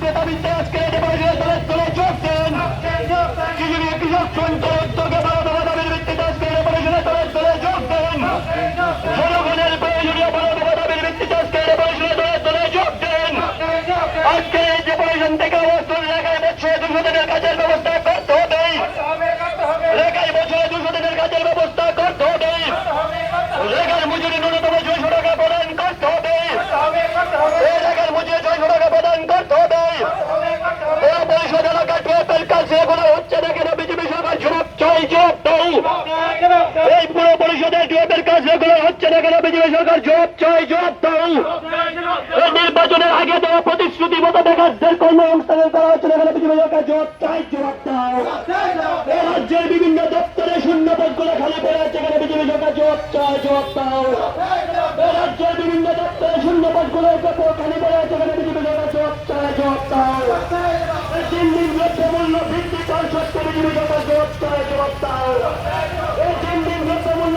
বাড়তিতে দাবিতে আজকে পরিষদের দলে দলে যোগ দেন কৃষি কৃষক সঞ্চয় উদ্যোগে বড় বড় দাবির ভিত্তিতে আজকে পরিষদের দলে দলে যোগ দেন জনগণের প্রয়োজনীয় বড় বড় দাবির ভিত্তিতে আজকে পরিষদের দলে দলে যোগ দেন আজকে এই যে পরিষদ থেকে অবস্থান রেখায় বছরে দুশো দিনের কাজের ব্যবস্থা করতে হবে রেখায় বছরে দুশো দিনের কাজের ব্যবস্থা করতে হবে রেখার মজুরি ন্যূনতম ছয়শো টাকা প্রদান করতে হবে এই রেখার মজুরি ছয়শো টাকা প্রদান করতে হবে এই পরিষদ এলাকা টুয়েপের কাছে এগুলো হচ্ছে না কেন বিজেপি সরকার জবাব চাই জবাব দাও এই পুরো পরিষদের টুয়েপের কাছে এগুলো হচ্ছে না কেন বিজেপি সরকার জবাব চাই জবাব দাও। এই নির্বাচনের আগে দেওয়া প্রতিশ্রুতি মতো বেকারদের কর্মসংস্থানের করা হচ্ছে না কেন বিজেপি সরকার জবাব চাই জবাব দাও। এই রাজ্যের বিভিন্ন দপ্তরে শূন্য পদগুলো খালি পড়ে আছে কেন বিজেপি সরকার জবাব চাই জবাব দাও। এই রাজ্যের বিভিন্ন দপ্তরে শূন্য পদগুলো খালি পড়ে আছে কেন বিজেপি সরকার জবাব চাই জবাব দাও। এই দিন দ্রব্য মূল্য বৃদ্ধি কর সত্ত্বে বিজেপি সরকার জবাব চাই জবাব দাও এই দিন দিন দ্রব্য মূল্য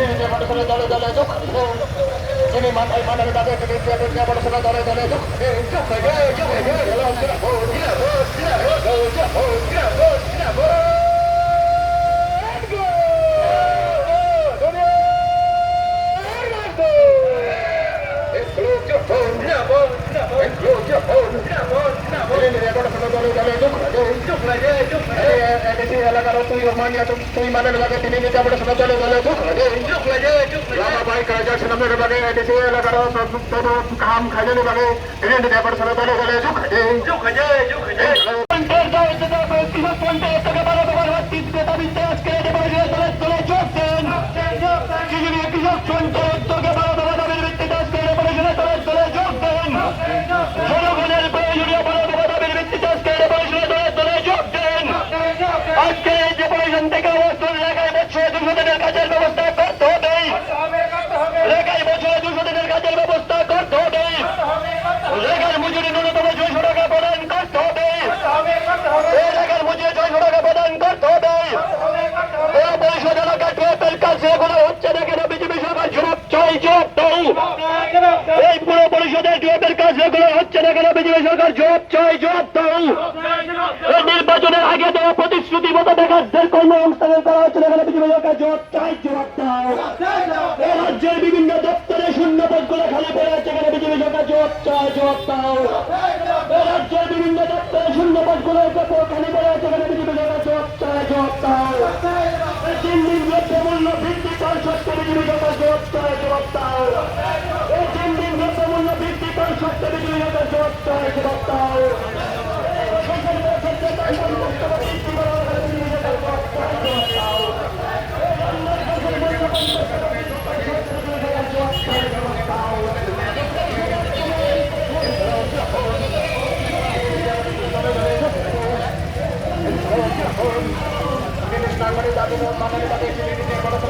সত্ত্বে বিজেপি সরকার জবাব চাই জবাব দাও এলাকার তুই মানিয়া তুই মানের লাগে তিনি শোনা চলে গেলে ভাই কাজা সিনেমের বাগে এডিসি এলাকার কাম খাজনি বাগে তিনি নিজে আমরা শোনা চলে গেলে পঞ্চায়েত দাবিতে দাবি কৃষক পঞ্চায়েত থেকে বারো দফার ভিত্তিতে দাবিতে আজকে এই পরিষদের দলে দলে যোগ দেন কৃষি কৃষক সঞ্চয় উদ্যোগে বারো দফা দাবির ভিত্তিতে আজকে এই পরিষদের দলে দলে যোগ দেন জনগণের প্রয়োজনীয় বারো দফা দাবির ভিত্তিতে আজকে এই পরিষদের দলে দলে যোগ দেন আজকে এই যে পরিষদ থেকে অবস্থান রেখায় বছরে দুশো দিনের কাজের ব্যবস্থা করতে হবে রেখায় বছরে দুশো দিনের কাজের ব্যবস্থা করতে হবে রেখার মজুরি ন্যূনতম ছয়শো টাকা প্রদান করতে হবে এই রেখার মজুরি ছয়শো টাকা প্রদান করতে হবে এই পরিষদ এলাকা নির্বাচনের আগে প্রতিশ্রুতি মতো বেকারদের কর্মসংস্থানের করা হচ্ছে না কেন? বিজেপি সরকার জবাব চাই, জবাব দাও। এই রাজ্যের বিভিন্ন দপ্তরে শূন্য পদগুলো খালি পড়ে আছে কেন? বিজেপি সরকার জবাব চাই, জবাব দাও। বিজেপি সরকার জবাব চাই জবাব দাও এই দিন দিন দ্রব্য মূল্য বৃদ্ধি কর সত্ত্বে বিজেপি সরকার জবাব চাই জবাব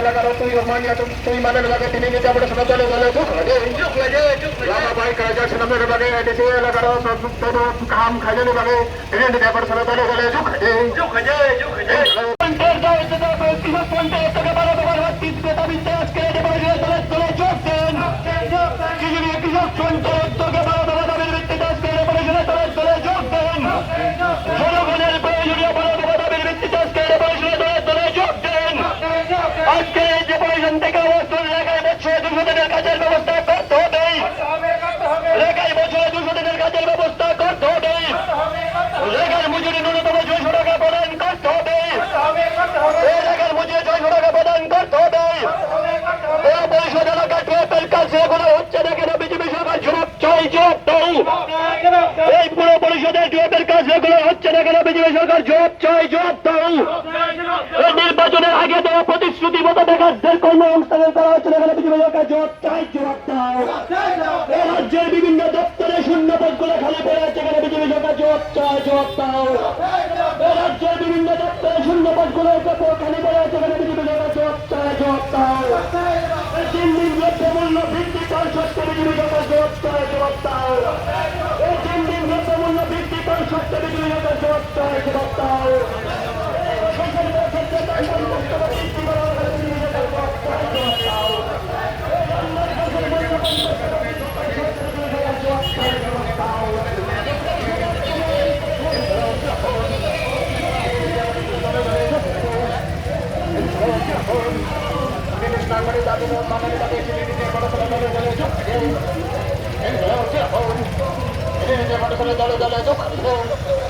দাও এলাকার তুই মানিয়া তুই মানের লাগে তিনি নিজে আমরা শোনা চলে গেলে ভাই কাজা সিনেমের বাগে এডিসি এলাকার কাম খাজনি বাগে। তিনি নিজে আমরা শোনা চলে গেলে পঞ্চায়েত দাবিতে দাবি কৃষক পঞ্চায়েত থেকে বারো দফার ভিত্তিতে দাবিতে আজকে এই পরিষদের দলে দলে যোগ দেন কৃষি কৃষক সঞ্চয় উদ্যোগে বারো দফা দাবির ভিত্তিতে আজকে এই পরিষদের দলে দলে যোগ দেন জনগণের প্রয়োজনীয় বারো দফা দাবির ভিত্তিতে আজকে এই পরিষদের দলে দলে যোগ দেন আজকে যে পরিষদ থেকে অবস্থান রেখায় বছরে দুশো দিনের কাজের ব্যবস্থা করতে হবে। রেখায় বছরে দুশো দিনের কাজের ব্যবস্থা করতে হবে। রেখার মজুরি ন্যূনতম ছয়শো টাকা প্রদান করতে হবে। এলাকার মজুরি ছয়শো টাকা প্রদান করতে হবে। হচ্ছে না কেন বিজেপি সরকার জবাব চাই জবাব এই পুরো পরিষদের টুয়েপের কাছে এগুলো হচ্ছে না কেন বিজেপি সরকার জবাব চাই, জবাব দাও। নির্বাচনের আগে দেওয়া প্রতিশ্রুতি মতো বেকারদের কর্ম সংস্থানের করা হচ্ছে না বিজেপি সরকার জবাব চাই, জবাব দাও। এই রাজ্যের বিভিন্ন দপ্তরে শূন্য পদগুলো খালি পড়ে আছে কেন বিজেপি সরকার জবাব চাই, জবাব দাও। এই রাজ্যের বিভিন্ন দপ্তরে শূন্য পদগুলো খালি পড়ে আছে কেন বিজেপি সরকার জবাব চাই, জবাব দাও। এই দিন দ্রব্য মূল্য বৃদ্ধি কর সত্ত্বে বিজেপি সরকার জবাব চাই, জবাব দাও। জবাব দাও দলে দলে